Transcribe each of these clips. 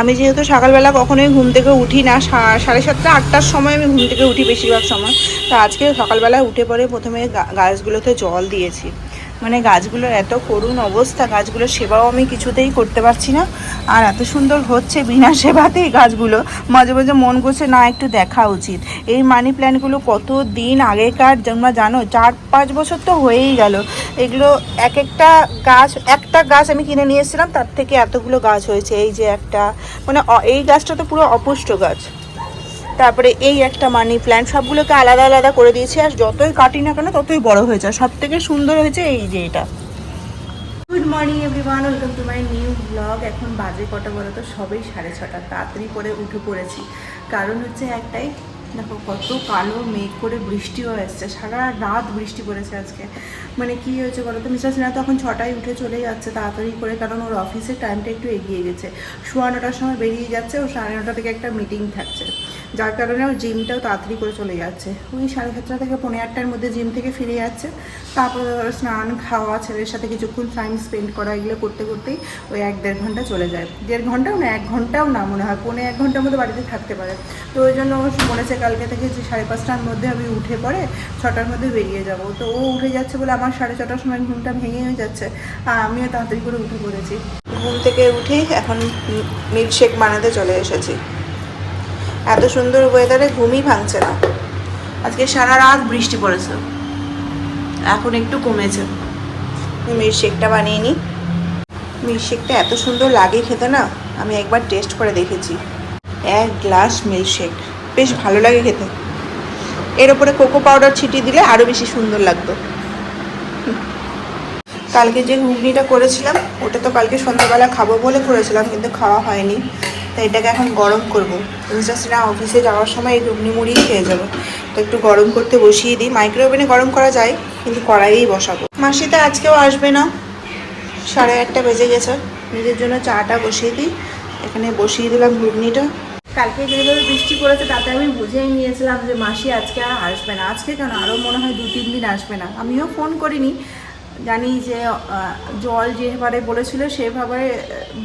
আমি যেহেতু সকালবেলা কখনোই ঘুম থেকে উঠি না সাড়ে সাতটা, আটটার সময় আমি ঘুম থেকে উঠি বেশিরভাগ সময়। তো আজকে সকালবেলায় উঠে পরে প্রথমে গাছগুলোতে জল দিয়েছি। মানে গাছগুলোর এত করুণ অবস্থা, গাছগুলোর সেবাও আমি কিছুতেই করতে পারছি না। আর এত সুন্দর হচ্ছে বিনা সেবাতেই গাছগুলো। মাঝে মাঝে মন করছে না, একটু দেখা উচিত। এই মানি প্ল্যান্টগুলো কত দিন আগেকার তোমরা জানো, চার, পাঁচ বছর তো হয়েই গেল। এগুলো এক একটা গাছ একটা গাছ আমি কিনে নিয়ে এসেছিলাম, তার থেকে এতগুলো গাছ হয়েছে। এই যে একটা মানে এই গাছটা তো পুরো অপুষ্ট গাছ। তারপরে এই একটা মানি প্ল্যান্ট সবগুলোকে আলাদা আলাদা করে দিয়েছি, আর যতই কাটি না কেন ততই বড় হয়েছে। সব থেকে সুন্দর হয়েছে এই যে এটা। Good morning everyone welcome to my new blog এখন বাজে কটা বলো তো? সবেই সাড়ে ছটা। তাড়াতাড়ি করে উঠে পড়েছি। কারণ হচ্ছে একটাই দেখো, কত কালো মেঘ করে বৃষ্টিও এসছে। সারা রাত বৃষ্টি পড়েছে আজকে। মানে কি হয়েছে বলো তো? মিস্টার সিনহা তখন ছটায় উঠে চলে যাচ্ছে তাড়াতাড়ি করে, কারণ ওর অফিসের টাইমটা একটু এগিয়ে গেছে। সোয়া নটার সময় বেরিয়ে যাচ্ছে, ও সাড়ে নটা থেকে একটা মিটিং থাকছে। যার কারণে ওর জিমটাও তাড়াতাড়ি করে চলে যাচ্ছে। ওই সাড়ে সাতটা থেকে পনেরো আটটার মধ্যে জিম থেকে ফিরে যাচ্ছে। তারপরে ওর স্নান, খাওয়া, ছেলের সাথে কিছুক্ষণ টাইম স্পেন্ড করা, এগুলো করতে করতেই ওই এক দেড় ঘণ্টা চলে যায়। দেড় ঘন্টাও না, এক ঘন্টাও না মনে হয়, পৌনে এক ঘণ্টার মধ্যে বাড়িতে থাকতে পারে। তো ওই জন্য বলেছে কালকে থেকে যে সাড়ে পাঁচটার মধ্যে আমি উঠে পড়ে ছটার মধ্যে বেরিয়ে যাব। তো ও উঠে যাচ্ছে বলে আমার সাড়ে ছটার সময় ঘুমটা ভেঙে হয়ে যাচ্ছে। আর আমিও তাড়াতাড়ি করে উঠে পড়েছি। ঘুম থেকে উঠেই এখন মিল্কশেক বানাতে চলে এসেছি। এত সুন্দর ওয়েদারে ঘুমই ভাঙছে না। আজকে সারা রাত বৃষ্টি পড়েছে। এখন একটু কমেছে। মিল্কশেকটা বানিয়ে নিই। মিল্কশেকটা এত সুন্দর লাগে খেতে না, আমি একবার টেস্ট করে দেখেছি। এক গ্লাস মিল্কশেক বেশ ভালো লাগে খেতে। এর ওপরে কোকো পাউডার ছিটিয়ে দিলে আরও বেশি সুন্দর লাগতো। কালকে যে ঘুগনিটা করেছিলাম, ওটা তো কালকে সন্ধ্যাবেলা খাব বলে করেছিলাম, কিন্তু খাওয়া হয়নি। তো এটাকে এখন গরম করব। সিনহা অফিসে যাওয়ার সময় এই ঘুগনি মুড়ি খেয়ে যাবে। তো একটু গরম করতে বসিয়ে দিই। মাইক্রো ওভেনে গরম করা যায়, কিন্তু কড়াইয়েই বসাবো। মাসিতে আজকেও আসবে না। সাড়ে আটটা বেজে গেছে। নিজের জন্য চাটা বসিয়ে দিই। এখানে বসিয়ে দিলাম ঘুগনিটা। কালকে যেভাবে বৃষ্টি পড়েছে, তাতে আমি বুঝেই নিয়েছিলাম যে মাসি আজকে আর আসবে না। আজকে কেন? আরও মনে হয় দু তিন দিন আসবে না। আমিও ফোন করিনি। জানি যে জল যেভাবে বলেছিল, সেভাবে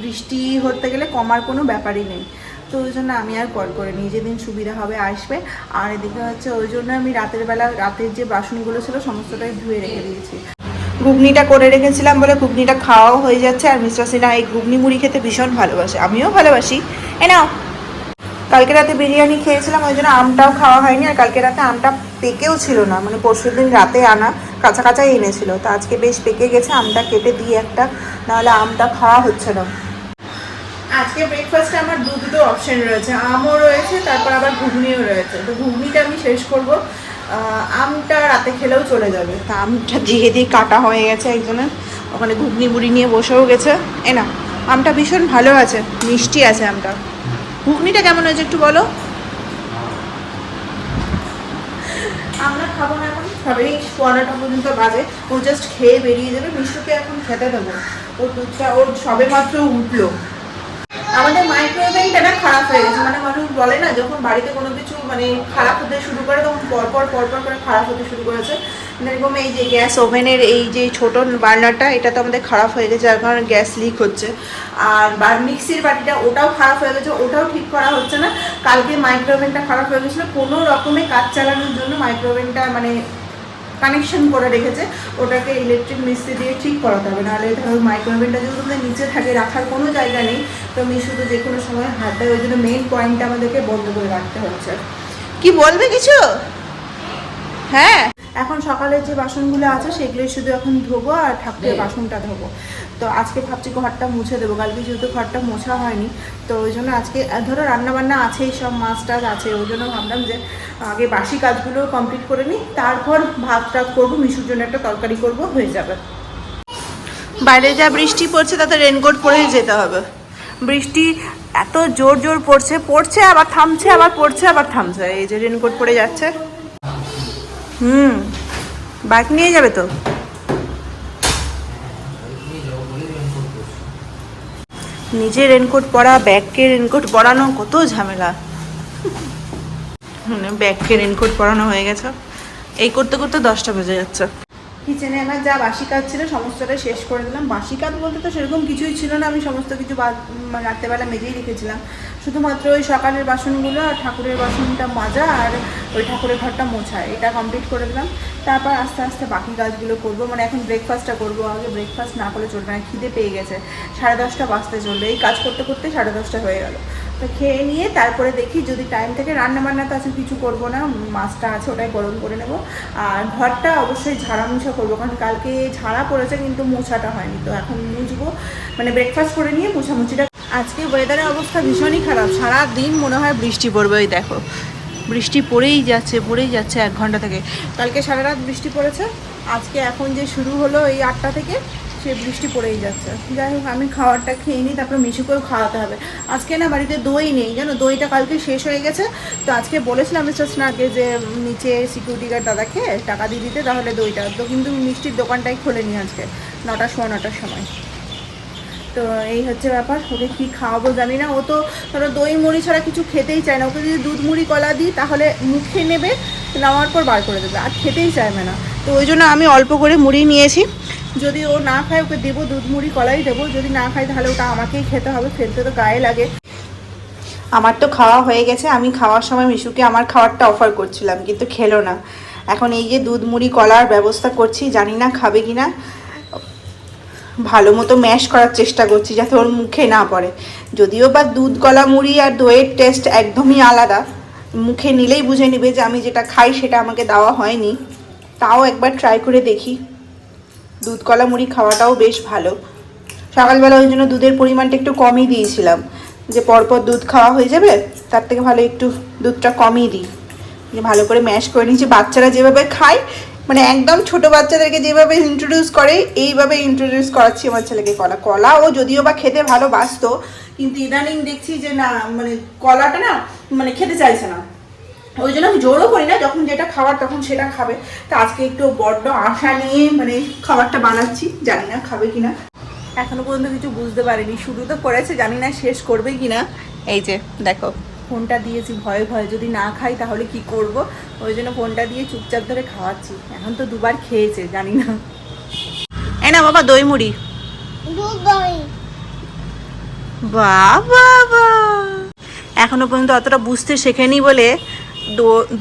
বৃষ্টি হতে গেলে কমার কোনো ব্যাপারই নেই। তো ওই জন্য আমি আর কল করিনি। যেদিন সুবিধা হবে আসবে। আর এদিকে হচ্ছে, ওই জন্য আমি রাতের বেলা, রাতের যে বাসনগুলো ছিল, সমস্তটাই ধুয়ে রেখে দিয়েছি। ঘুগনিটা করে রেখেছিলাম বলে ঘুগনিটা খাওয়াও হয়ে যাচ্ছে। আর মিস্টার সিনহা এই ঘুগনি মুড়ি খেতে ভীষণ ভালোবাসে। আমিও ভালোবাসি। এ নাও। কালকে রাতে বিরিয়ানি খেয়েছিলাম ওই জন্য আমটাও খাওয়া হয়নি আর কালকে রাতে আমটা পেকেও ছিল না মানে পরশু দিন রাতে আনা কাঁচা কাঁচাই এনেছিল তো আজকে বেশ পেকে গেছে আমটা কেটে দিয়ে একটা নাহলে আমটা খাওয়া হচ্ছে না। আজকে ব্রেকফাস্টে আমার দু দুটো অপশন রয়েছে আমও রয়েছে তারপর আবার ঘুগনিও রয়েছে তো ঘুগনিটা আমি শেষ করব আমটা রাতে খেলেও চলে যাবে। তা আমটা দিয়ে দিয়ে কাটা হয়ে গেছে একজনের ওখানে ঘুগনি মুড়ি নিয়ে বসেও গেছে এ না আমটা ভীষণ ভালো আছে মিষ্টি আছে আমটা। ঘুগনিটা কেমন হয়েছে একটু বলো? আমরা খাব না এখন। সবাই পনেরোটা পর্যন্ত বাজে। ও জাস্ট খেয়ে বেরিয়ে যাবে। মিশুকে এখন খেতে দেবো। ওর দুধটা, ওর সবে মাত্র উঠল। আমাদের মাইক্রোওয়েভটা না খারাপ হয়ে গেছে। মানে মানুষ বলে না, যখন বাড়িতে কোনো কিছু মানে খারাপ হতে শুরু করে, তখন পরপর পরপর করে খারাপ হতে শুরু করেছে। এরকম এই যে গ্যাস ওভেনের এই যে ছোট বার্নারটা, এটা তো আমাদের খারাপ হয়ে গেছে, যার কারণে গ্যাস লিক হচ্ছে। আর মিক্সির বাটিটা ওটাও খারাপ হয়ে গেছে, ওটাও ঠিক করা হচ্ছে না। কালকে মাইক্রোওভেনটা খারাপ হয়ে গেছিল, কোনো রকমে কাজ চালানোর জন্য মাইক্রোওভেনটা মানে কানেকশন করে রেখেছে। ওটাকে ইলেকট্রিক মিস্ত্রি দিয়ে ঠিক করাতে হবে। নাহলে ধরো মাইক্রোওভেনটা যেহেতু আমাদের নিচে থাকে, রাখার কোনো জায়গা নেই, তো মিশু তো যে কোনো সময় হাত দেয় ওই জন্য মেইন পয়েন্টটা আমাদেরকে বন্ধ করে রাখতে হচ্ছে। কি বলবে কিছু? হ্যাঁ। এখন সকালে যে বাসনগুলো আছে সেগুলোই শুধু এখন ধোবো আর ঠাকুরের বাসনটা ধোবো। তো আজকে ভাবছি ঘরটা মুছে দেবো। কালকে যেহেতু ঘরটা মোছা হয়নি তো ওই জন্য আজকে ধরো রান্নাবান্না আছেই সব মাছ টাছ আছে ওই জন্য ভাবলাম যে আগে বাসি কাজগুলো কমপ্লিট করে নিই তারপর ভাত টাত করব মিশুর জন্য একটা তরকারি করব হয়ে যাবে। বাইরে যা বৃষ্টি পড়ছে তাতে রেনকোট পরেই যেতে হবে। বৃষ্টি এত জোর জোর পড়ছে পড়ছে আবার থামছে আবার পড়ছে আবার থামছে এই যে রেনকোট পরে যাচ্ছে। হুম বাইক নিয়ে যাবে তো? নিজে রেনকোট পরা ব্যাগকে রেনকোট পরানো, কত ঝামেলা। ব্যাগকে রেনকোট পরানো হয়ে গেছে। এই করতে করতে দশটা বেজে যাচ্ছে। কিচেনে আমার যা বাসি কাজ ছিল, সমস্তটা শেষ করে দিলাম। বাসি কাজ বলতে তো সেরকম কিছুই ছিল না, আমি সমস্ত কিছু রাত্রেবেলা মেজেই রেখেছিলাম। শুধুমাত্র ওই সকালের বাসনগুলো আর ঠাকুরের বাসনটা মাজা আর ওই ঠাকুরের ঘরটা মোছা, এটা কমপ্লিট করে দিলাম। তারপর আস্তে আস্তে বাকি কাজগুলো করব। মানে এখন ব্রেকফাস্টটা করব। আগে ব্রেকফাস্ট না করলে চলবে না, খিদে পেয়ে গেছে। সাড়ে দশটা বাজতে চলবে এই কাজ করতে করতে সাড়ে দশটা হয়ে গেল। তো খেয়ে নিয়ে তারপরে দেখি যদি টাইম থেকে রান্না বান্না তো আছে কিছু করব না, মাছটা আছে ওটাই গরম করে নেব। আর ঘরটা অবশ্যই ঝাড়া মুছা করব, কারণ কালকে ঝাড়া পড়েছে কিন্তু মোছাটা হয়নি, তো এখন মুছবো। মানে ব্রেকফাস্ট করে নিয়ে মোছামুছিটা আজকে ওয়েদারের অবস্থা ভীষণই খারাপ সারা দিন মনে হয় বৃষ্টি পড়বে, ওই দেখো। বৃষ্টি পড়েই যাচ্ছে পড়েই যাচ্ছে এক ঘণ্টা থেকে। কালকে সারা রাত বৃষ্টি পড়েছে, আজকে এখন যে শুরু হলো এই আটটা থেকে সে বৃষ্টি পড়েই যাচ্ছে। যাই হোক, আমি খাবারটা খেয়ে নিই, তারপর মিশুকেও খাওয়াতে হবে। আজকে না বাড়িতে দই নেই, জানো? দইটা কালকে শেষ হয়ে গেছে। তো আজকে বলেছিলাম মিস্টার স্নাকে যে নিচে সিকিউরিটি গার্ড দাদাকে টাকা দিয়ে দিতে, তাহলে দইটা। তো কিন্তু মিষ্টির দোকানটাই খোলেনি আজকে নটা সোয়া নটার সময়। তো এই হচ্ছে ব্যাপার, ওকে কী খাওয়াবো জানি না। ও তো ধরো দই, মুড়ি ছাড়া কিছু খেতেই চায় না। ওকে যদি দুধ, মুড়ি, কলা দিই, তাহলে মুখে নেবে, নেওয়ার পর বার করে দেবে। আর খেতেই চাইবে না। তো ওই জন্য আমি অল্প করে মুড়ি নিয়েছি। যদি ও না খায়, ওকে দেবো, দুধ, মুড়ি, কলাই দেবো। যদি না খায়, তাহলে ওটা আমাকেই খেতে হবে। ফেলতে তো গায়ে লাগে। আমার তো খাওয়া হয়ে গেছে। আমি খাওয়ার সময় মিশুকে আমার খাবারটা অফার করছিলাম, কিন্তু খেলো না। এখন এই যে দুধ, মুড়ি, কলার ব্যবস্থা করছি, জানি না খাবে কি না। ভালো মতো ম্যাশ করার চেষ্টা করছি, যাতে ওর মুখে না পড়ে। যদিও বা দুধ, কলা, মুড়ি আর দইয়ের টেস্ট একদমই আলাদা। মুখে নিলেই বুঝে নেবে যে আমি যেটা খাই, সেটা আমাকে দেওয়া হয়নি। তাও একবার ট্রাই করে দেখি। দুধ, কলা, মুড়ি খাওয়াটাও বেশ ভালো। সকালবেলা ওই জন্য দুধের পরিমাণটা একটু কমই দিয়েছিলাম। যে পরপর দুধ খাওয়া হয়ে যাবে, তার থেকে ভালো একটু দুধটা কমই দিই। ভালো করে ম্যাশ করে নিয়েছি। বাচ্চারা যেভাবে খায় মানে একদম ছোট বাচ্চাদেরকে যেভাবে ইন্ট্রোডিউস করে, এইভাবে ইন্ট্রোডিউস করাচ্ছি আমার ছেলেকে কলা। কলা ও যদিও বা খেতে ভালোবাসতো, কিন্তু ইদানিং দেখছি যে না মানে কলাটা না মানে খেতে চাইছে না। ওই জন্য আমি জোরও করি না যখন যেটা খাবার তখন সেটা খাবে। তো আজকে একটু বড্ড আশা নিয়ে মানে খাবারটা বানাচ্ছি জানি না খাবে কিনা। এখনও পর্যন্ত কিছু বুঝতে পারিনি শুরু তো করেছে জানি না শেষ করবে কিনা। এই যে দেখো ফোনটা দিয়েছি ভয়ে ভয়ে যদি না খাই তাহলে কি করব? ওই জন্য ফোনটা দিয়ে চুপচাপ ধরে খাওয়াচ্ছি। এখন তো দুবার খেয়েছে জানি না। এ না বাবা দই মুড়ি। বাবা বা এখনও পর্যন্ত অতটা বুঝতে শেখেনি বলে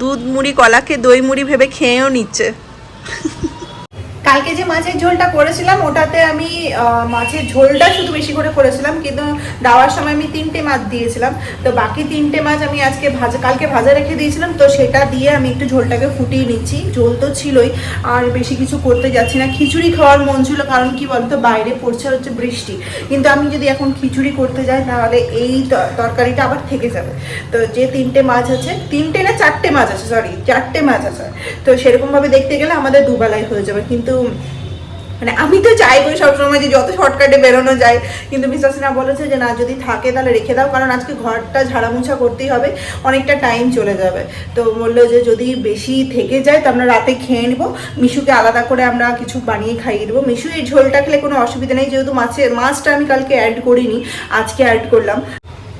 দুধ মুড়ি কলাকে দই মুড়ি ভেবে খেয়েও নিচ্ছে। কালকে যে মাছের ঝোলটা করেছিলাম, ওটাতে আমি মাছের ঝোলটা শুধু বেশি করে করেছিলাম, কিন্তু দেওয়ার সময় আমি তিনটে মাছ দিয়েছিলাম। তো বাকি তিনটে মাছ আমি আজকে ভাজা, কালকে ভাজা রেখে দিয়েছিলাম, তো সেটা দিয়ে আমি একটু ঝোলটাকে ফুটিয়ে নিচ্ছি। ঝোল তো ছিলই, আর বেশি কিছু করতে যাচ্ছি না। খিচুড়ি খাওয়ার মন ছিল, কারণ কি বলতো, বাইরে পড়ছে হচ্ছে বৃষ্টি। কিন্তু আমি যদি এখন খিচুড়ি করতে যাই, তাহলে এই তরকারিটা আবার থেকে যাবে। তো যে তিনটে মাছ আছে, তিনটে না চারটে মাছ আছে সরি চারটে মাছ আছে। তো সেরকমভাবে দেখতে গেলে আমাদের দুবেলায় হয়ে যাবে। কিন্তু মানে আমি তো চাইবই সবসময় যে যত শর্টকাটে বেরোনো যায়। কিন্তু মিস্টার সিনহা বলেছে যে, না, যদি থাকে তাহলে রেখে দাও। কারণ আজকে ঘরটা ঝাড়ামোছা করতেই হবে। অনেকটা টাইম চলে যাবে। তো বলল যে, যদি বেশি থেকে যায়, তো আমরা রাতে খেয়ে নেব। মিশুকে আলাদা করে আমরা কিছু বানিয়ে খাইয়ে দেবো। মিশু, এই ঝোলটা খেলে কোনো অসুবিধা নেই। যেহেতু মাছের, মাছটা আমি কালকে অ্যাড করিনি, আজকে অ্যাড করলাম।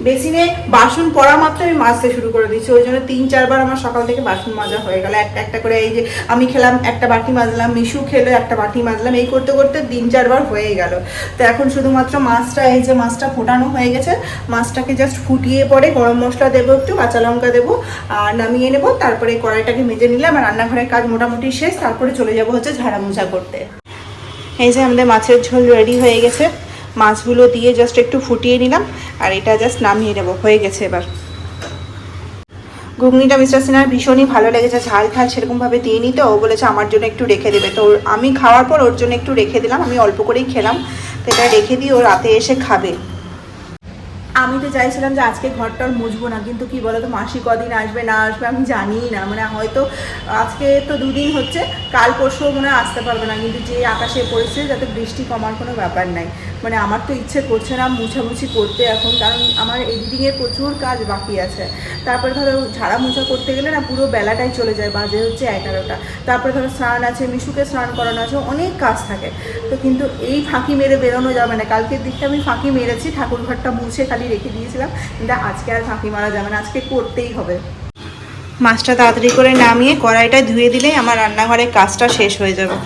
বেসিনে বাসন পড়া মাত্র আমি মাজতে শুরু করে দিচ্ছি ওই জন্য তিন, চারবার আমার সকাল থেকে বাসন মাজা হয়ে গেল। একটা একটা করে এই যে আমি খেলাম, একটা বাটি মাজলাম, মিশু খেলো, একটা বাটি মাজলাম, এই করতে করতে তিন, চারবার হয়ে গেল। তো এখন শুধুমাত্র মাছটা, এই যে মাছটা ফোটানো হয়ে গেছে, মাছটাকে জাস্ট ফুটিয়ে পরে গরম মশলা দেবো একটু, কাঁচা লঙ্কা দেবো, আর নামিয়ে নেব, তারপরে কড়াইটাকে মেজে নিলাম, আর রান্নাঘরের কাজ মোটামুটি শেষ, তারপরে চলে যাব হচ্ছে ঝাড়া মোছা করতে। এই যে আমাদের মাছের ঝোল রেডি হয়ে গেছে। মাছগুলো দিয়ে জাস্ট একটু ফুটিয়ে নিলাম, আর এটা জাস্ট নামিয়ে নেব। হয়ে গেছে এবার। ঘুগনিটা মিস্টার সিনহার ভীষণই ভালো লেগেছে। ঝাল ঝাল সেরকমভাবে দিয়ে নিতে, ও বলেছে আমার জন্য একটু রেখে দেবে। তো আমি খাওয়ার পর ওর জন্য একটু রেখে দিলাম, আমি অল্প করেই খেলাম। তো এটা রেখে দিই ও রাতে এসে খাবে। আমি তো চাইছিলাম যে আজকে ঘরটার মুছবো না, কিন্তু কি বলতো, মাসি কদিন আসবে না আসবে আমি জানিই না। মানে হয়তো আজকে তো দুদিন হচ্ছে, কাল পরশু মনে হয় আসতে পারবে না, কিন্তু যে আকাশে পড়েছে যাতে বৃষ্টি কমার কোনো ব্যাপার নাই। মানে আমার তো ইচ্ছে করছে না মুছামুছি করতে এখন, কারণ আমার এডিটিংয়ের প্রচুর কাজ বাকি আছে। তারপরে ধরো ঝাড়া মুছা করতে গেলে না পুরো বেলাটাই চলে যায়, বাজে হচ্ছে এগারোটা। তারপরে ধরো স্নান আছে, মিশুকে স্নান করানো আছে, অনেক কাজ থাকে। তো কিন্তু এই ফাঁকি মেরে বেরোনো যাবে না। কালকের দিকটা আমি ফাঁকি মেরেছি ঠাকুর ঘরটা মুছে খালি আমি রেখে দিয়েছিলাম। কিন্তু আজকে আর ফাঁকি মারা যাবে না, আজকে করতেই হবে। মাছটা তাড়াতাড়ি করে নামিয়ে কড়াইটা ধুয়ে দিলেই আমার রান্নাঘরের কাজটা শেষ হয়ে যাবে।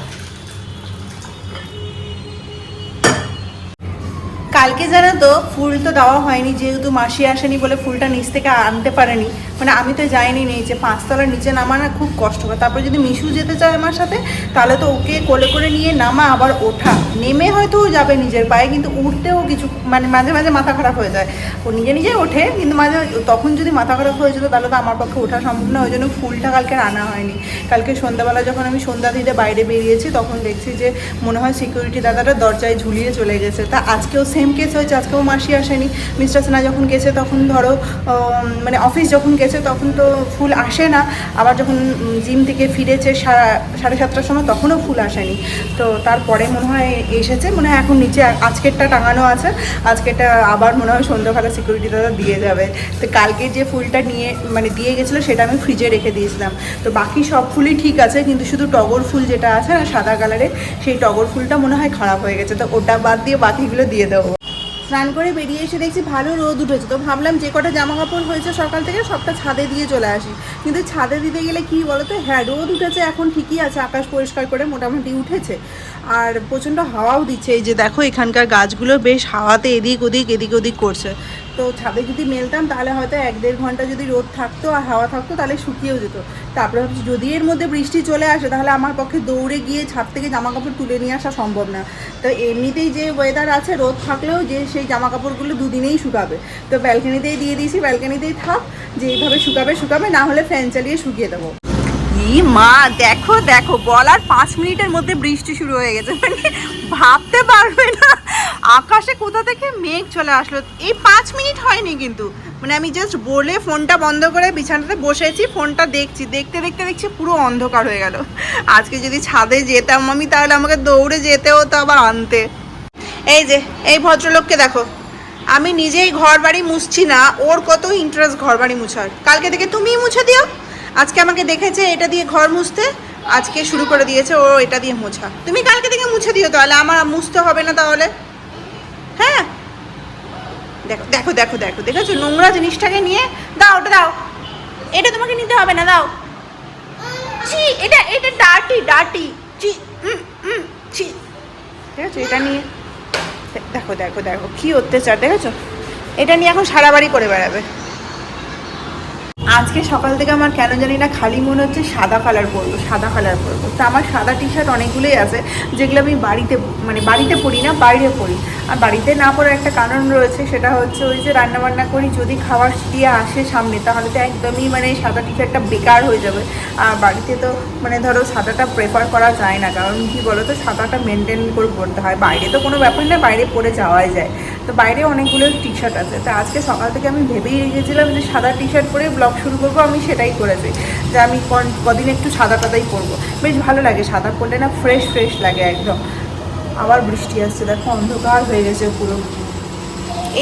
কালকে যারা তো ফুল তো দেওয়া হয়নি, যেহেতু মাসি আসেনি বলে ফুলটা নিচ থেকে আনতে পারেনি। মানে আমি তো যাইনি নিচে পাঁচতলার নিচে নামা না খুব কষ্টকর তারপরে যদি মিশু যেতে চায় আমার সাথে, তাহলে তো ওকে কোলে করে নিয়ে নামা, আবার ওঠা। নেমে হয়তো ও যাবে নিজের পায়ে, কিন্তু উঠতেও কিছু মানে মাঝে মাঝে মাথা খারাপ হয়ে যায়। ও নিজে নিজে ওঠে, কিন্তু মাঝে তখন যদি মাথা খারাপ হয়ে যেত, তাহলে তো আমার পক্ষে ওঠা সম্ভব না। ওই জন্য ফুলটা কালকে আনা হয়নি। কালকে সন্ধ্যাবেলা যখন আমি সন্ধ্যা দিতে বাইরে বেরিয়েছি, তখন দেখছি যে মনে হয় সিকিউরিটি দাদাটা দরজায় ঝুলিয়ে চলে গেছে। তা আজকেও সেম কেস হয়েছে আজকেও মাসি আসেনি। মিস্টার সিনহা যখন গেছে তখন ধরো মানে অফিস যখন গেছে তখন তো ফুল আসে না। আবার যখন জিম থেকে ফিরেছে সাড়ে সাতটার সময় তখনও ফুল আসেনি। তো তারপরে মনে হয় এসেছে, মনে হয় এখন নিচে আজকেরটা টাঙানো আছে। আজকেরটা আবার মনে হয় সন্ধ্যাবেলা সিকিউরিটি দাদা দিয়ে যাবে। তো কালকে যে ফুলটা নিয়ে মানে দিয়ে গেছিল সেটা আমি ফ্রিজে রেখে দিয়েছিলাম। তো বাকি সব ফুলই ঠিক আছে, কিন্তু শুধু টগর ফুল যেটা আছে না সাদা কালারের সেই টগর ফুলটা মনে হয় খারাপ হয়ে গেছে। তো ওটা বাদ দিয়ে বাকিগুলো দিয়ে দেবো। স্নান করে বেরিয়ে এসে দেখছি ভালো রোদ উঠেছে। তো ভাবলাম যে কটা জামা কাপড় হয়েছে সকাল থেকে সবটা ছাদে দিয়ে চলে আসি। কিন্তু ছাদে দিতে গেলে কি বলতো? হ্যাঁ রোদ উঠেছে, এখন ঠিকই আছে, আকাশ পরিষ্কার করে মোটামুটি উঠেছে। আর প্রচণ্ড হাওয়াও দিচ্ছে। এই যে দেখো, এখানকার গাছগুলো বেশ হাওয়াতে এদিক ওদিক এদিক ওদিক করছে। তো ছাদে যদি মেলতাম, তাহলে হয়তো এক দেড় ঘণ্টা যদি রোদ থাকতো আর হাওয়া থাকতো, তাহলে শুকিয়েও যেত। তারপরে ভাবছি, যদি এর মধ্যে বৃষ্টি চলে আসে, তাহলে আমার পক্ষে দৌড়ে গিয়ে ছাদ থেকে জামা কাপড় তুলে নিয়ে আসা সম্ভব না। তো এমনিতেই যে ওয়েদার আছে, রোদ থাকলেও যে সেই জামা কাপড়গুলো দুদিনেই শুকাবে। তো ব্যালকানিতেই দিয়ে দিয়েছি ব্যালকানিতেই থাক, যে এইভাবে শুকাবে শুকাবে, না হলে ফ্যান চালিয়ে শুকিয়ে দেবো। ই মা, দেখো দেখো বলার পাঁচ মিনিটের মধ্যে বৃষ্টি শুরু হয়ে গেছে। মানে ভাবতে পারবে না। আকাশে কোথা থেকে মেঘ চলে আসলো? এই পাঁচ মিনিট হয়নি কিন্তু। মানে আমি জাস্ট বলে ফোনটা বন্ধ করে বিছানাতে বসেছি, ফোনটা দেখছি। দেখতে দেখতে, দেখছি পুরো অন্ধকার হয়ে গেল। আজকে যদি ছাদে যেতাম আমি, তাহলে আমাকে দৌড়ে যেতে হতো আবার আনতে। এই যে, এই ভদ্রলোককে দেখো। আমি নিজেই ঘর বাড়ি মুছছি না, ওর কত ইন্টারেস্ট ঘর বাড়ি মুছার। কালকে থেকে তুমিই মুছে দিও। আজকে আমাকে দেখেছে, এটা দিয়ে ঘর মুছতে, আজকে শুরু করে দিয়েছে, ও এটা দিয়ে মোছা। তুমি কালকে থেকে মুছে দিও তাহলে, আমার মুছতে হবে না তাহলে। হ্যাঁ? দেখো দেখো দেখো দেখো, দেখেছ? নোংরা জিনিসটাকে নিয়ে, দাও, ওটা দাও। এটা তোমাকে নিতে হবে না, দাও। ছি, এটা এটা ডাটি ডাটি ছি ছি। ঠিক এটা নিয়ে, দেখো দেখো দেখো, কি অত্যাচার, দেখেছ? এটা নিয়ে এখন সারা বাড়ি করে বেড়াবে। আজকে সকাল থেকে আমার কেন জানি না খালি মনে হচ্ছে সাদা কালার পরবো, সাদা কালার পরবো। তো আমার সাদা টি শার্ট অনেকগুলোই আছে, যেগুলো আমি বাড়িতে মানে বাড়িতে পরি না, বাইরে পরি। আর বাড়িতে না পরার একটা কারণ রয়েছে, সেটা হচ্ছে ওই যে রান্না বান্না করি, যদি খাবার দিয়ে আসে সামনে, তাহলে তো একদমই মানে সাদা টি শার্টটা বেকার হয়ে যাবে। আর বাড়িতে তো মানে ধরো সাদাটা প্রেফার করা যায় না, কারণ কি বলো তো সাদাটা মেনটেন করে পরতে হয়। বাইরে তো কোনো ব্যাপার না, বাইরে পরে যাওয়াই যায়। তো বাইরে অনেকগুলো টি শার্ট আছে। তো আজকে সকাল থেকে আমি ভেবেই রেখেছিলাম যে সাদা টি শার্ট পরে ব্লগ শুরু করব, আমি সেটাই করেছি যে আমি কদিন একটু সাদা টাদাই পরবো। বেশ ভালো লাগে, সাদা পরলে না ফ্রেশ ফ্রেশ লাগে একদম। আবার বৃষ্টি আসছে, দেখো অন্ধকার হয়ে গেছে পুরো।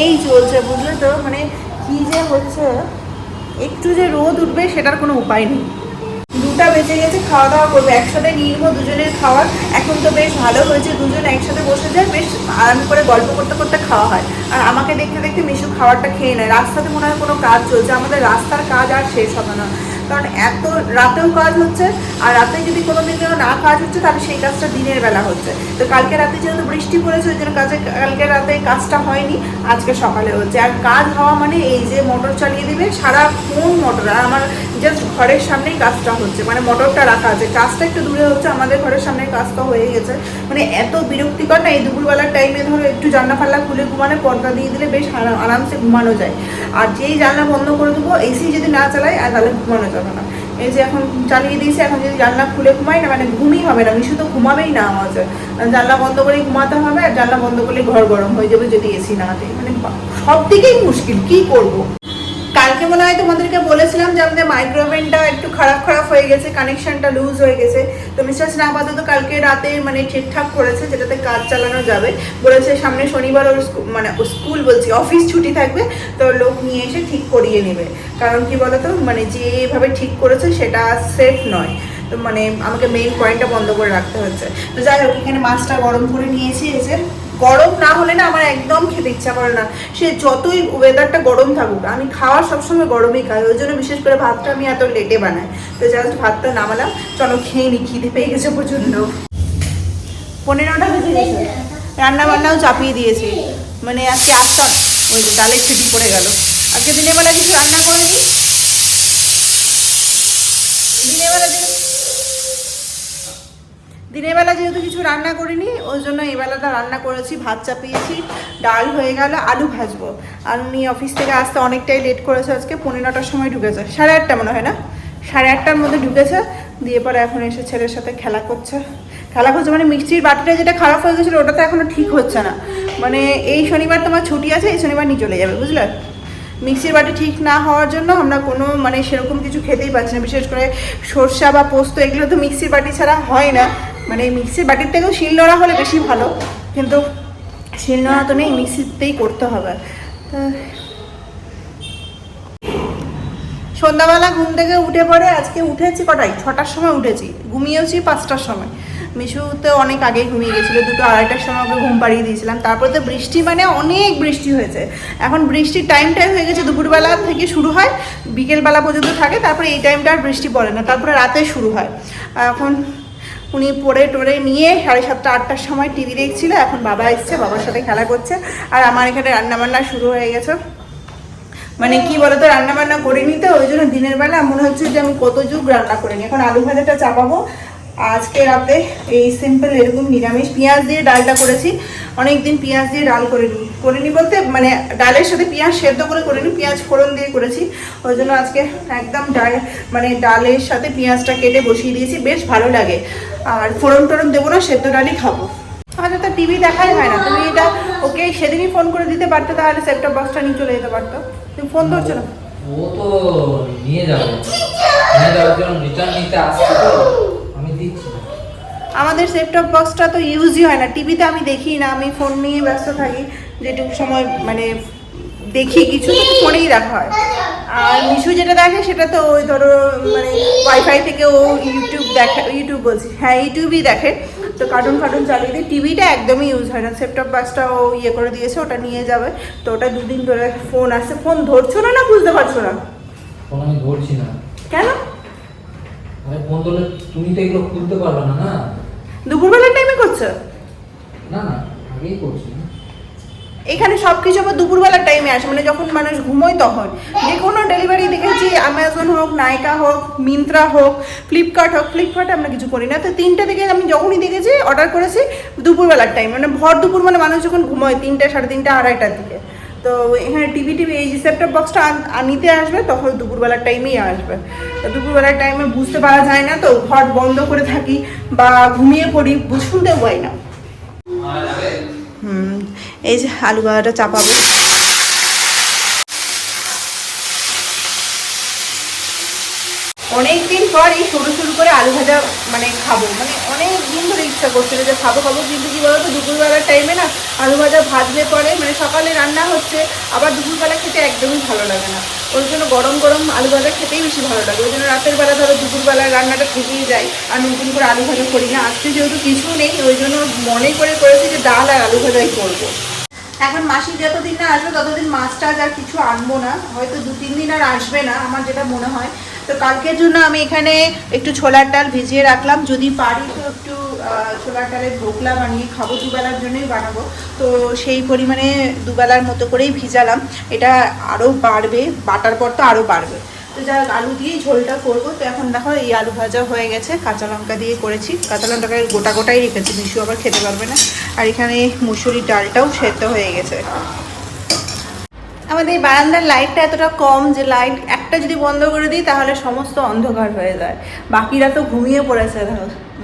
এই চলছে, বুঝলে তো? মানে কি যে হচ্ছে, একটু যে রোদ উঠবে, সেটার কোনো উপায় নেই। দুটা বেঁচে গেছে, খাওয়া দাওয়া করব। একসাথে নিয়ে দুজনের খাওয়ার এখন তো বেশ ভালো হয়েছে, দুজন একসাথে বসে যায়, বেশ আরাম করে গল্প করতে করতে খাওয়া হয়। আর আমাকে দেখতে দেখতে মিশু খাবারটা খেয়ে নেয়। রাস্তাতে মনে হয় কোনো কাজ চলছে, আমাদের রাস্তার কাজ আর শেষ হবে না। কারণ এত রাতেও কাজ হচ্ছে, আর রাতে যদি কোনো দিন যেন না কাজ হচ্ছে, তাহলে সেই কাজটা দিনের বেলা হচ্ছে। তো কালকে রাতে যেহেতু বৃষ্টি পড়েছে, ওই জন্য কাজে কালকে রাতে কাজটা হয়নি, আজকে সকালে হচ্ছে। আর কাজ হওয়া মানে এই যে মোটর চালিয়ে দিবে, সারা কোন মোটর, আর আমার জাস্ট ঘরের সামনেই কাজটা হচ্ছে। মানে মোটরটা রাখা আছে। কাজটা একটু দূরে হচ্ছে, আমাদের ঘরের সামনে কাজটা হয়ে গেছে। মানে এত বিরক্তিকর না, এই দুপুরবেলার টাইমে ধরো একটু জানলা ফাল্লা খুলে ঘুমানো পর্দা দিয়ে দিলে বেশ আরামসে ঘুমানো যায়। আর যেই জানলা বন্ধ করে দেবো এসি যদি না চালায় আর তাহলে ঘুমানো যাবে না। এই যে এখন চালিয়ে দিয়েছি, এখন যদি জানলা খুলে ঘুমাই না মানে ঘুমই হবে না মিশু তো ঘুমাবেই না আমাদের জানলা বন্ধ করে ঘুমাতে হবে, আর জানলা বন্ধ করলে ঘর গরম হয়ে যাবে যদি এসি না দেয়। মানে সব দিকেই মুশকিল, কি করব? কালকে মনে হয় তোমাদেরকে বলেছিলাম যে আমাদের মাইক্রোওভেনটা একটু খারাপ খারাপ হয়ে গেছে কানেকশনটা লুজ হয়ে গেছে। তো মিস্টার সিনহা আপাতত কালকে রাতে মানে ঠিকঠাক করেছে, যেটাতে কাজ চালানো যাবে। বলেছে সামনে শনিবার ওর মানে স্কুল বলছি অফিস ছুটি থাকবে, তো লোক নিয়ে এসে ঠিক করিয়ে নেবে। কারণ কি বলতো? মানে যেভাবে ঠিক করেছে সেটা সেফ নয়। তো মানে আমাকে মেইন পয়েন্টটা বন্ধ করে রাখতে হচ্ছে। তো যাই হোক, এখানে মাছটা গরম করে নিয়েছি এসে গরম না হলে না আমার একদম খেতে ইচ্ছা করে না। সে যতই ওয়েদারটা গরম থাকুক, আমি খাওয়া সবসময় গরমই খাই, ওই জন্য বিশেষ করে ভাতটা আমি এত লেটে বানাই। তো জাস্ট ভাতটা নামালাম, চলো খেয়ে নি, খিদে পেয়ে গেছে প্রচণ্ড। পনেরোটা বেজে গেছে। রান্না বান্নাও চাপিয়ে দিয়েছি। মানে আজকে আটটা, ওই যে ডালের ছিটি পড়ে গেল। আজকে দিনের বেলা কিছু রান্না করিনি? দিনের বেলা দিনের বেলা যেহেতু কিছু রান্না করিনি, ওই জন্য এই বেলাটা রান্না করেছি, ভাত চাপিয়েছি, ডাল হয়ে গেল, আলু ভাজবো। আর উনি অফিস থেকে আসতে অনেকটাই লেট করেছে আজকে পনেরো নটার সময় ঢুকেছে। সাড়ে আটটা মনে হয় না? সাড়ে আটটার মধ্যে ঢুকেছে, দিয়ে পরে এখন এসে ছেলের সাথে খেলা করছে। খেলা করছে মানে মিষ্টির বাটিটা যেটা খারাপ হয়ে গেছিল ওটা তো এখনও ঠিক হচ্ছে না। মানে এই শনিবার তোমার ছুটি আছে, এই শনিবার নিয়ে চলে যাবে, বুঝলে? মিক্সির বাটি ঠিক না হওয়ার জন্য আমরা কোনো মানে সেরকম কিছু খেতেই পাচ্ছি না। বিশেষ করে সর্ষা বা পোস্ত, এগুলো তো মিক্সির বাটি ছাড়া হয় না। মানে মিক্সির বাটির থেকেও শিলনোড়া হলে বেশি ভালো, কিন্তু শিলনোড়া তো নেই, মিক্সিতেই করতে হবে। সন্ধ্যাবেলা ঘুম থেকে উঠে পড়ে আজকে উঠেছি কটাই ছটার সময় উঠেছি, ঘুমিয়েওছি পাঁচটার সময়। মিশু তো অনেক আগে ঘুমিয়ে গেছিল, দুটো আড়াইটার সময় ওকে ঘুম পাড়িয়ে দিয়েছিলাম। তারপরে তো বৃষ্টি মানে অনেক বৃষ্টি হয়েছে। এখন বৃষ্টির টাইমটাই হয়ে গেছে, দুপুরবেলা থেকে শুরু হয়, বিকেলবেলা পর্যন্ত থাকে, তারপরে এই টাইমটা আর বৃষ্টি পড়ে না, তারপরে রাতে শুরু হয়। এখন উনি পড়ে টোরে নিয়ে সাড়ে সাতটা, আটটার সময় টিভি দেখছিল, এখন বাবা এসছে, বাবার সাথে খেলা করছে। আর আমার এখানে রান্নাবান্না শুরু হয়ে গেছে। মানে কি বলতো রান্না বান্না করে নিতে ওই জন্য দিনের বেলা মনে হচ্ছে যে আমি কত যুগ রান্না করে নিই এখন আলু ভাজাটা চাপাবো আজকে রাতে এই সিম্পল এরকম নিরামিষ পেঁয়াজ দিয়ে ডালটা করেছি। অনেক দিন পেঁয়াজ দিয়ে ডাল করে নিই করে নিই বলতে মানে ডালের সাথে পেঁয়াজ সেদ্ধ করে করে নিই পেঁয়াজ ফোড়ন দিয়ে করেছি। ওই জন্য আজকে একদম ডাল মানে ডালের সাথে পেঁয়াজটা কেটে বসিয়ে দিয়েছি, বেশ ভালো লাগে। আর ফোড়ন টোড়ন দেবো না, সেদ্ধ ডালই খাব। আমাদের তো টিভি দেখাই হয় না। তুমি এটা ওকে সেদিনই ফোন করে দিতে পারতো, তাহলে সেপটপ বক্সটা নিয়ে চলে যেতে পারতো। তুমি ফোন ধরছো না? ও তো নিয়ে যাবে। নিয়ে যাওয়ার জন্য রিটার্ন নিতে আসছে তো। আমাদের সেপটপ বক্সটা তো ইউজই হয় না। টিভিতে আমি দেখি না আমি ফোন নিয়ে ব্যস্ত থাকি যেটুকু সময় মানে দেখি কিছু ফোনেই দেখা হয়। আর মিশু যেটা দেখে সেটা তো ওই ধরো মানে ওয়াইফাই থেকে ও ইউটিউব দেখে ইউটিউব বলছি। হ্যাঁ ইউটিউবই দেখে। তো কার্টুন ফার্টুন চালিয়ে দিই টিভিটা একদমই ইউজ হয় না। সেপটপ বক্সটা ও ইয়ে করে দিয়েছে ওটা নিয়ে যাবে। তো ওটা দুদিন ধরে ফোন আসছে। ফোন ধরছো না না বুঝতে পারছ না? ফোন আমি ধরছি না। কেন? আরে তুমি তো এগুলো খুলতে পারবে না না? দুপুরবেলার টাইমে করছ? না না আগেই করছি এখানে সব কিছু আবার দুপুরবেলার টাইমে আসে মানে যখন মানুষ ঘুমোয় তখন। যে কোনো ডেলিভারি দেখেছি অ্যামাজন হোক নাইকা হোক মিন্ত্রা হোক ফ্লিপকার্ট হোক ফ্লিপকার্টে আমরা কিছু করি না। তো তিনটে থেকে আমি যখনই দেখেছি অর্ডার করেছি দুপুরবেলার টাইম মানে ভর দুপুর মানে মানুষ যখন ঘুমোয় তিনটে সাড়ে তিনটে আড়াইটার দিকে। তো এখানে টিভি টিভি এই রিসেপ্টার বক্সটা নিতে আসবে তখন দুপুরবেলার টাইমেই আসবে। তো দুপুরবেলার টাইমে বুঝতে পারা যায় না তো ঘট বন্ধ করে থাকি বা ঘুমিয়ে পড়ি শুনতে পাই না। হুম এই যে আলু গাড়াটা চাপাবো। অনেক দিন পর এই সরু সরু করে আলু ভাজা মানে খাব। মানে অনেক দিন ধরে ইচ্ছা করছিল যে খাব খাব, কিন্তু কি বলতো, দুপুরবেলার টাইমে না আলু ভাজা ভাজলে পরে মানে সকালে রান্না হচ্ছে, আবার দুপুরবেলা খেতে একদমই ভালো লাগে না। ওই জন্য গরম গরম আলু ভাজা খেতেই বেশি ভালো লাগে। ওই জন্য রাতের বেলা ধরো দুপুরবেলার রান্নাটা থেকেই যায়, আর নতুন করে আলু ভাজা করি না। আজকে যেহেতু কিছু নেই, ওই জন্য মনে করে করেছি যে ডাল আর আলু ভাজাই করব। এখন মাসি যতদিন না আসবে, ততদিন মাছ টাছ আর কিছু আনব না। হয়তো দু তিন দিন আর আসবে না, আমার যেটা মনে হয়। তো কালকের জন্য আমি এখানে একটু ছোলার ডাল ভিজিয়ে রাখলাম। যদি পারি তো একটু ছোলার ডালের ঢোকলা বানিয়ে খাব, দুবেলার জন্যই বানাবো। তো সেই পরিমাণে দুবেলার মতো করেই ভিজালাম। এটা আরও বাড়বে, বাটার পর তো আরও বাড়বে। তো যা আলু দিয়েই ঝোলটা করব। তো এখন দেখো, এই আলু ভাজা হয়ে গেছে। কাঁচা লঙ্কা দিয়ে করেছি। কাঁচা লঙ্কাকে গোটা গোটাই রেখেছি, মিশু আবার খেতে পারবে না। আর এখানে মুসুরির ডালটাও সেদ্ধ হয়ে গেছে। আমাদের এই বারান্দার লাইটটা এতটা কম যে লাইট একটা যদি বন্ধ করে দিই, তাহলে সমস্ত অন্ধকার হয়ে যায়। বাকিরা তো ঘুমিয়ে পড়েছে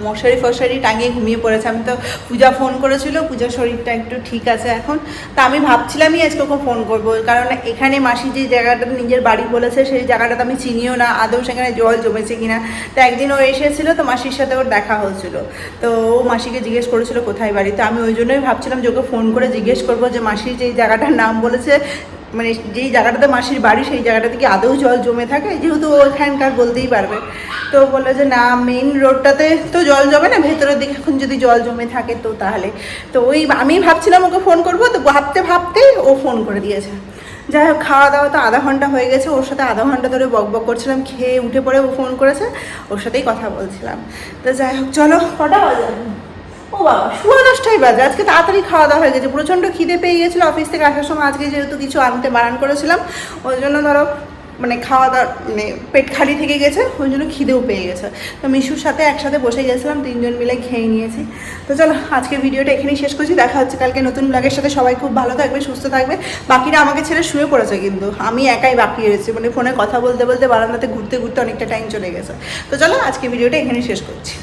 মশারি ফশারি টাঙিয়ে ঘুমিয়ে পড়েছে। আমি তো পূজা ফোন করেছিল পূজার শরীরটা একটু ঠিক আছে এখন। তা আমি ভাবছিলামই আজকে ওকে ফোন করব, কারণ এখানে মাসি যে জায়গাটা নিজের বাড়ি বলেছে, সেই জায়গাটা তো আমি চিনিও না, আদৌ সেখানে জল জমেছে কিনা। তো একদিন ও এসেছিল, তো মাসির সাথে ওর দেখা হয়েছিল। তো ও মাসিকে জিজ্ঞেস করেছিল, কোথায় বাড়ি? তো আমি ওই জন্যই ভাবছিলাম যে ওকে ফোন করে জিজ্ঞেস করব যে মাসির যে জায়গাটার নাম বলেছে মানে যেই জায়গাটাতে মাসির বাড়ি সেই জায়গাটাতে কি আদৌ জল জমে থাকে? যেহেতু ওখানকার বলতেই পারবে। তো বলল যে, না মেইন রোডটাতে তো জল জমে না, ভেতরের দিকে এখন যদি জল জমে থাকে তো তাহলে। তো ওই আমি ভাবছিলাম ওকে ফোন করব, তো ভাবতে ভাবতেই ও ফোন করে দিয়েছে। যাই হোক, খাওয়া দাওয়া তো আধা ঘণ্টা হয়ে গেছে, ওর সাথে আধা ঘণ্টা ধরে বক বক করছিলাম, খেয়ে উঠে পড়ে ও ফোন করেছে, ওর সাথেই কথা বলছিলাম। তো যাই হোক, চলো, কটা বাজে? ও বাবা সোয়া দশটাই বাজে। আজকে তাড়াতাড়ি খাওয়া দাওয়া হয়ে গেছে। প্রচণ্ড খিদে পেয়ে গেছিল অফিস থেকে আসার সময়। আজকে যেহেতু কিছু আনতে বারণ করেছিলাম, ওই জন্য ধরো মানে খাওয়া দাওয়া মানে পেট খালি থেকে গেছে, ওই জন্য খিদেও পেয়ে গেছে। তো মিশুর সাথে একসাথে বসে গেছিলাম, তিনজন মিলে খেয়ে নিয়েছি। তো চলো, আজকের ভিডিওটা এখানেই শেষ করছি। দেখা হচ্ছে কালকে নতুন ব্লগের সাথে। সবাই খুব ভালো থাকবে, সুস্থ থাকবে। বাকিরা আমাকে ছেড়ে শুয়ে পড়েছে কিন্তু। আমি একাই বাকি রয়েছি। মানে ফোনে কথা বলতে বলতে বারান্দাতে ঘুরতে ঘুরতে অনেকটা টাইম চলে গেছে। তো চলো আজকে ভিডিওটা এখানেই শেষ করছি।